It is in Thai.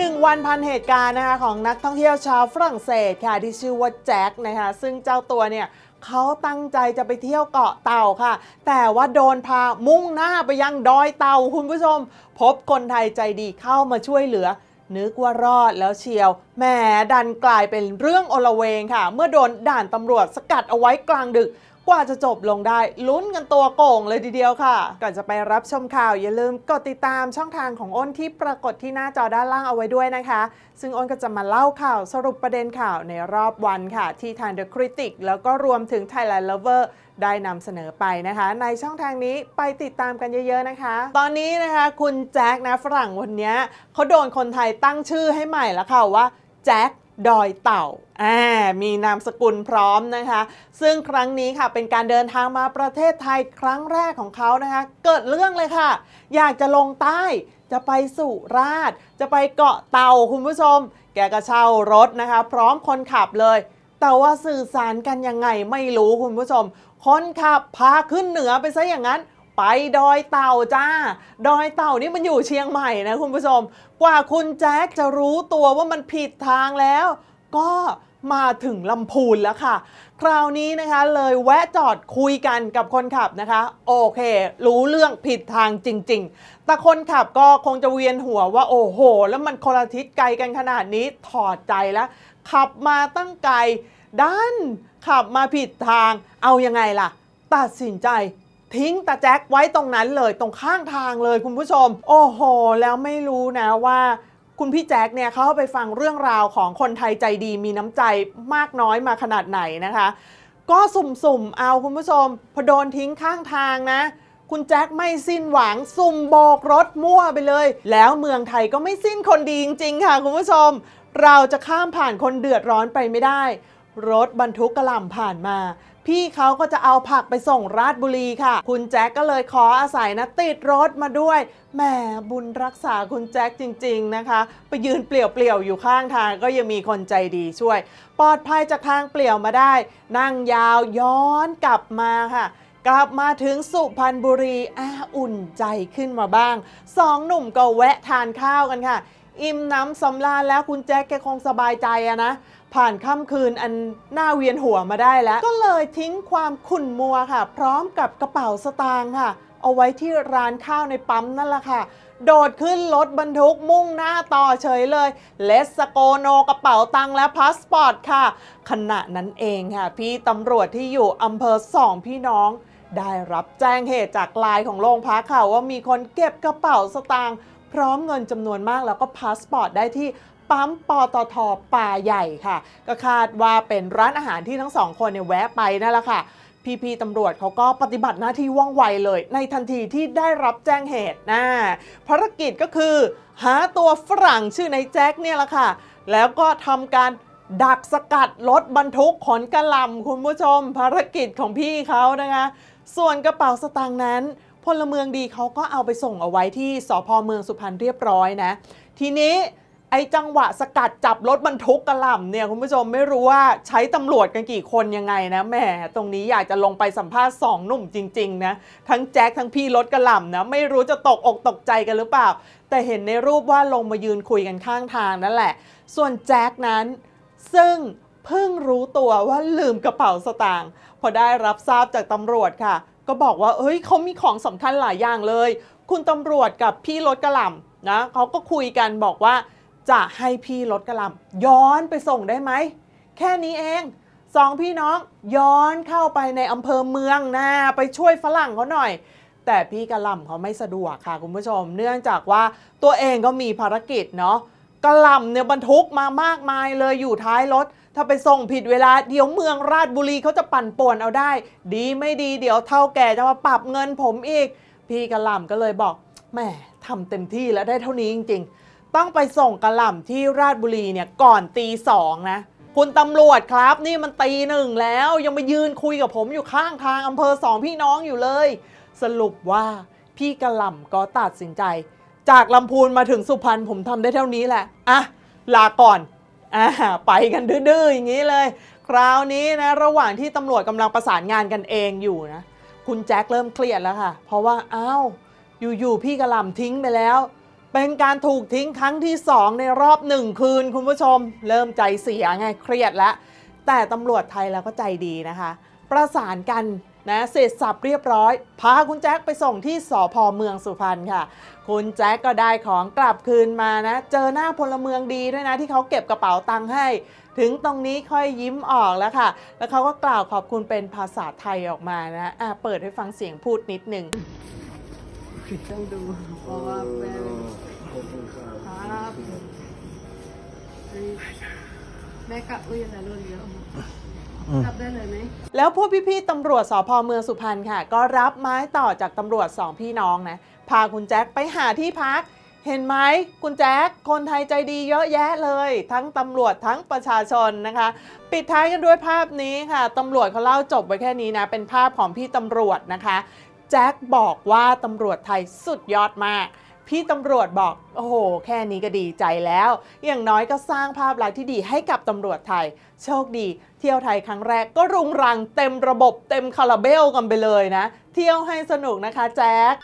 1 วันพันเหตุการณ์นะคะของนักท่องเที่ยวชาวฝรั่งเศสค่ะที่ชื่อว่าแจ็คนะคะซึ่งเจ้าตัวเนี่ยเขาตั้งใจจะไปเที่ยวเกาะเต่าค่ะ แต่ว่าโดนพามุ่งหน้าไปยังดอยเต่าคุณผู้ชม พบคนไทยใจดีเข้ามาช่วยเหลือ นึกว่ารอดแล้วเชียวแหมดันกลายเป็นเรื่องโอลเวงค่ะ เมื่อโดนด่านตำรวจสกัดเอาไว้กลางดึก กว่าจะจบลงได้ลุ้นกันตัวโก่งเลยทีเดียวค่ะ ก่อนจะไปรับชมข่าวอย่าลืมกดติดตามช่องทางของอ้นที่ปรากฏที่หน้าจอด้านล่างเอาไว้ด้วยนะคะ ซึ่งอ้นก็จะมาเล่าข่าวสรุปประเด็นข่าวในรอบวันค่ะ ที่ทาง The Critic แล้วก็รวมถึง Thailand Lover ได้นำเสนอไปนะคะ ในช่องทางนี้ไปติดตามกันเยอะ ๆนะคะ ตอนนี้นะคะคุณแจ็คนะฝรั่งคนนี้เขาโดนคนไทยตั้งชื่อให้ใหม่แล้วค่ะว่าแจ็ค ดอยเต่าอ่ามีนามสกุลพร้อมนะคะ ซึ่งครั้งนี้ค่ะเป็นการเดินทางมาประเทศไทยครั้งแรกของเขานะคะ เกิดเรื่องเลยค่ะ อยากจะลงใต้จะไปสุราษฎร์จะไปเกาะเต่าคุณผู้ชม แกก็เช่ารถนะคะ พร้อมคนขับเลย แต่ว่าสื่อสารกันยังไงไม่รู้คุณผู้ชม คนขับพาขึ้นเหนือไปซะอย่างนั้น ไปดอยเต่าจ้า ดอยเต่านี่มันอยู่เชียงใหม่นะคุณผู้ชม กว่าคุณแจ็คจะรู้ตัวว่ามันผิดทางแล้ว ก็มาถึงลำพูนแล้วค่ะ คราวนี้นะคะเลยแวะจอดคุยกันกับคนขับนะคะ โอเค รู้เรื่องผิดทางจริง ๆ แต่คนขับก็คงจะเวียนหัวว่าโอ้โห แล้วมันคนละทิศไกลกันขนาดนี้ถอดใจแล้ว ขับมาตั้งไกลด้านขับมาผิดทางเอายังไงล่ะ ตัดสินใจ ทิ้งตาแจ็คไว้ตรงนั้นเลยตรงข้างทางเลยคุณผู้ชม โอ้โห แล้วไม่รู้นะว่าคุณพี่แจ็คเนี่ยเขาไปฟังเรื่องราวของคนไทยใจดีมีน้ำใจมากน้อยมาขนาดไหนนะคะ ก็สุ่มๆเอาคุณผู้ชม พอโดนทิ้งข้างทางนะ คุณแจ็คไม่สิ้นหวัง สุ่มโบกรถมั่วไปเลย แล้วเมืองไทยก็ไม่สิ้นคนดีจริงๆค่ะคุณผู้ชม เราจะข้ามผ่านคนเดือดร้อนไปไม่ได้ รถบรรทุกกระหล่ำผ่านมา พี่เขาก็จะเอาผักไปส่งราชบุรีค่ะ คุณแจ็คก็เลยขออาศัยนะติดรถมาด้วยแหมบุญรักษาคุณแจ็คจริง ๆนะคะ ไปยืนเปลี่ยวๆอยู่ข้างทางก็ยังมีคนใจดีช่วย ปลอดภัยจากทางเปลี่ยวมาได้ นั่งยาวย้อนกลับมาค่ะกลับมาถึงสุพรรณบุรีอาอุ่นใจขึ้นมาบ้างสองหนุ่มก็แวะทานข้าวกันค่ะ อิ่มน้ำสำราญแล้วคุณแจ็คแกคงสบายใจอะนะ ผ่านค่ำคืนอันน่าเวียนหัวมาได้แล้ว ก็เลยทิ้งความขุ่นมัวค่ะ พร้อมกับกระเป๋าสตางค์ค่ะ เอาไว้ที่ร้านข้าวในปั๊มนั่นแหละค่ะ โดดขึ้นรถบรรทุกมุ่งหน้าต่อเฉยเลย เลสโกโนกระเป๋าตังค์และพาสปอร์ตค่ะ ขณะนั้นเองค่ะ พี่ตำรวจที่อยู่อำเภอสองพี่น้องได้รับแจ้งเหตุจากไลน์ของโรงพักค่ะว่ามีคนเก็บกระเป๋าสตางค์พร้อมเงินจำนวนมากแล้วก็พาสปอร์ตได้ที่ ปั๊มปตทป่าใหญ่ค่ะ ก็คาดว่าเป็นร้านอาหารที่ทั้งสองคนเนี่ยแวะไปนั่นแหละค่ะพี่ๆตำรวจเขาก็ปฏิบัติหน้าที่ว่องไวเลย ในทันทีที่ได้รับแจ้งเหตุนะภารกิจก็คือ หาตัวฝรั่งชื่อในแจ็คเนี่ยแหละค่ะ แล้วก็ทำการดักสกัดรถบรรทุกขนกระลำคุณผู้ชม ภารกิจของพี่เขานะคะ ส่วนกระเป๋าสตางค์นั้น พลเมืองดีเขาก็เอาไปส่งเอาไว้ที่สพเมืองสุพรรณเรียบร้อยนะ ทีนี้ ไอ้จังหวะสกัดจับรถบรรทุกกระหล่ำเนี่ยคุณผู้ชมไม่รู้ว่าใช้ตำรวจกันกี่คนยังไงนะแหมตรงนี้อยากจะลงไปสัมภาษณ์สองหนุ่มจริงๆนะทั้งแจ็คทั้งพี่รถกระหล่ำนะไม่รู้จะตกอกตกใจกันหรือเปล่า แต่เห็นในรูปว่าลงมายืนคุยกันข้างทางนั่นแหละ ส่วนแจ็คนั้น ซึ่งเพิ่งรู้ตัวว่าลืมกระเป๋าสตางค์พอได้รับทราบจากตำรวจค่ะ ก็บอกว่าเอ้ยเขามีของสำคัญหลายอย่างเลย คุณตำรวจกับพี่รถกระหล่ำนะเขาก็คุยกันบอกว่า จะให้พี่รถกระลำย้อนไปส่งได้ไหม แค่นี้เองสองพี่น้องย้อนเข้าไปในอำเภอเมืองนะไปช่วยฝรั่งเขาหน่อย แต่พี่กระลำเขาไม่สะดวกค่ะคุณผู้ชม เนื่องจากว่าตัวเองก็มีภารกิจเนาะกระลำเนี่ยบรรทุกมามากมายเลยอยู่ท้ายรถ ถ้าไปส่งผิดเวลาเดี๋ยวเมืองราชบุรีเขาจะปั่นป่วนเอาได้ ดีไม่ดีเดี๋ยวเท่าแก่จะมาปรับเงินผมอีก พี่กระลำก็เลยบอกแหมทำเต็มที่แล้วได้เท่านี้จริง ๆ ต้องไปส่งกระหล่ำที่ราชบุรีเนี่ยก่อนตีสองนะ คุณตำรวจครับนี่มันตีหนึ่งแล้วยังมายืนคุยกับผมอยู่ข้างทางอำเภอสองพี่น้องอยู่เลย สรุปว่าพี่กระหล่ำก็ตัดสินใจ จากลำพูนมาถึงสุพรรณผมทำได้เท่านี้แหละอะลาก่อนอ่าไปกันดื้อๆอย่างนี้เลย คราวนี้นะระหว่างที่ตำรวจกำลังประสานงานกันเองอยู่นะคุณแจ็คเริ่มเครียดแล้วค่ะ เพราะว่าอ้าวอยู่ๆพี่กระหล่ำทิ้งไปแล้ว เป็นการถูกทิ้งครั้งที่ 2 ในรอบหนึ่งคืนคุณผู้ชม เริ่มใจเสียไงเครียดแล้ว แต่ตำรวจไทยแล้วก็ใจดีนะคะ ประสานกันนะเสร็จสับเรียบร้อย พาคุณแจ็คไปส่งที่สพเมืองสุพรรณค่ะ คุณแจ็คก็ได้ของกลับคืนมานะ เจอหน้าพลเมืองดีด้วยนะที่เขาเก็บกระเป๋าตังค์ให้ ถึงตรงนี้ค่อยยิ้มออกแล้วค่ะ แล้วเขาก็กล่าวขอบคุณเป็นภาษาไทยออกมานะอะเปิดให้ฟังเสียงพูดนิดหนึ่งต้องดูเพราะว่า แม่กลับอุ้ยอะไรรุ่นเยอะกลับได้เลยไหมแล้วพวกพี่ๆตำรวจสพเมืองสุพรรณค่ะ ก็รับไม้ต่อจากตำรวจสองพี่น้องนะ พาคุณแจ็คไปหาที่พัก เห็นไหมคุณแจ็คคนไทยใจดีเยอะแยะเลย ทั้งตำรวจทั้งประชาชนนะคะ ปิดท้ายกันด้วยภาพนี้ค่ะตำรวจเขาเล่าจบไว้แค่นี้นะ เป็นภาพของพี่ตำรวจนะคะ แจ็คบอกว่าตำรวจไทยสุดยอดมาก พี่ตำรวจบอก โอ้โห แค่นี้ก็ดีใจแล้ว อย่างน้อยก็สร้างภาพลักษณ์ที่ดีให้กับตำรวจไทย โชคดี เที่ยวไทยครั้งแรกก็รุงรังเต็มระบบเต็มคาราเบลกันไปเลยนะ เที่ยวให้สนุกนะคะแจ็ค